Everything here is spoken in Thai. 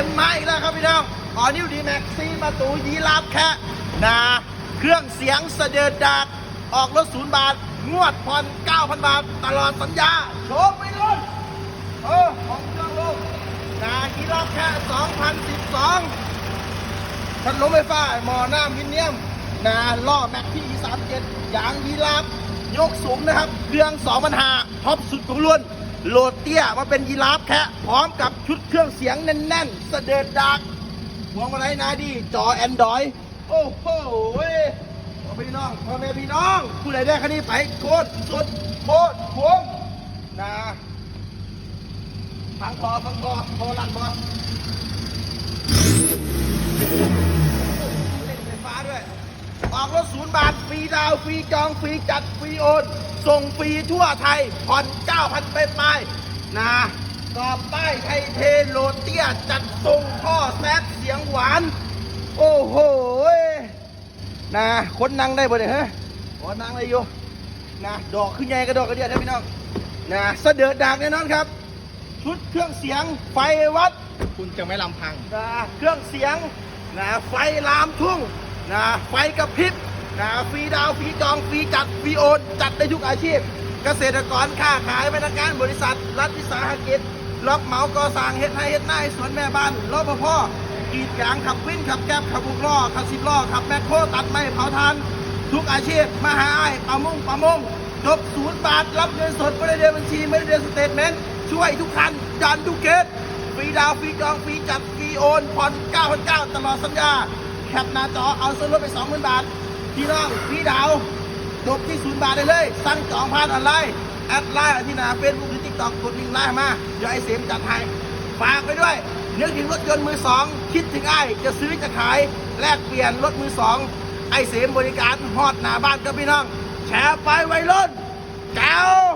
็มไม้อีกแล้วครับพี่น้องออนิวดีแม็กซี่ประตูยีราฟแค่นะเครื่องเสียงเสด็จดากออกรถศูนย์บาท งวดผ่อน9,000 บาท ตลอดสัญญา โชว์ไปเลยเออของเครื่องลงนะยีราฟแค่2012พัดลมไฟฟ้าหมอหน้ำมินเนียมนะล่อแม็กที่37 ยางยีราฟยกสูงนะครับเรื่อง2ปัญหาท็อปสุดของล้วน โหลดเตี้ยมาเป็นยีราฟแค่พร้อมกับชุดเครื่องเสียงแน่นๆเสด็จดักพวงมาลัยนาดี จอแอนดรอยโอ้โหเว้ยพ่อพี่น้องพ่อแม่พี่น้อง ผู้ใดได้คันนี้ไปโคตรสุดโคตรพวงนะฟังคอฟังคอโทรลันบอ 90 บาท ฟรีดาว ฟรีจอง ฟรีจัด ฟรีโอน ส่งฟรีทั่วไทย ผ่อน 9,000เป็นไปนะต่อบป้ายไทยเทโลเตียจัดส่งพ่อแซดเสียงหวาน โอ้โหนะคนนั่งได้บ่เนี่ยฮะอ๋อนั่งได้อยู่นะดอกขึ้นใหญ่กระดอกกระเดียดนะพี่น้องนะเสด็จดากแน่นอนครับ ชุดเครื่องเสียงไฟวัด คุณจะไม่ลำพังนะเครื่องเสียงนะไฟลามทุ่งนะไฟกระพริบ นะฟรีดาวฟรีจองฟรีจัดฟรีโอนจัดได้ทุกอาชีพ เกษตรกรค้าขายพนักงานบริษัท รัฐวิสาหกิจรับเหมาก่อสร้างเฮ็ดให้เฮ็ดหน้าสวนแม่บ้านรปภกรีดยางขับวิ่นขับแก๊บขับบุกล้อขับสิบล้อขับแมคโครตัดไม้เผาทานทุกอาชีพมหาไอ้ายประมงประมงจบศูนย์บาทรับเงินสดไม่ได้เดือนบัญชีไม่ได้เดือนสเตทเมนต์ช่วยทุกคันดันทุกเคสฟรีดาวฟรีจองฟรีจัดฟรีโอนผ่อน9,900ตลอดสัญญาแคปหน้าจอเอาส่วนลดไป 20,000 บาท พี่น้องพี่ดาวจบที่ศูนย์บาทได้เลย สั่งจองผ่านออนไลน์แอดไลน์ที่หน้าเฟซบุ๊กหรือทิกตอกกดลิงก์ไลน์มาเดี๋ยวไอเสียมจัดให้ฝากไปด้วยนึกถึงรถยนต์มือสองคิดถึงไอ้ายจะซื้อจะขายแลกเปลี่ยนรถมือสองไอเสียมบริการฮอดหน้าบ้านกับพี่น้อง แชร์ไปไวรุ่นแก้ว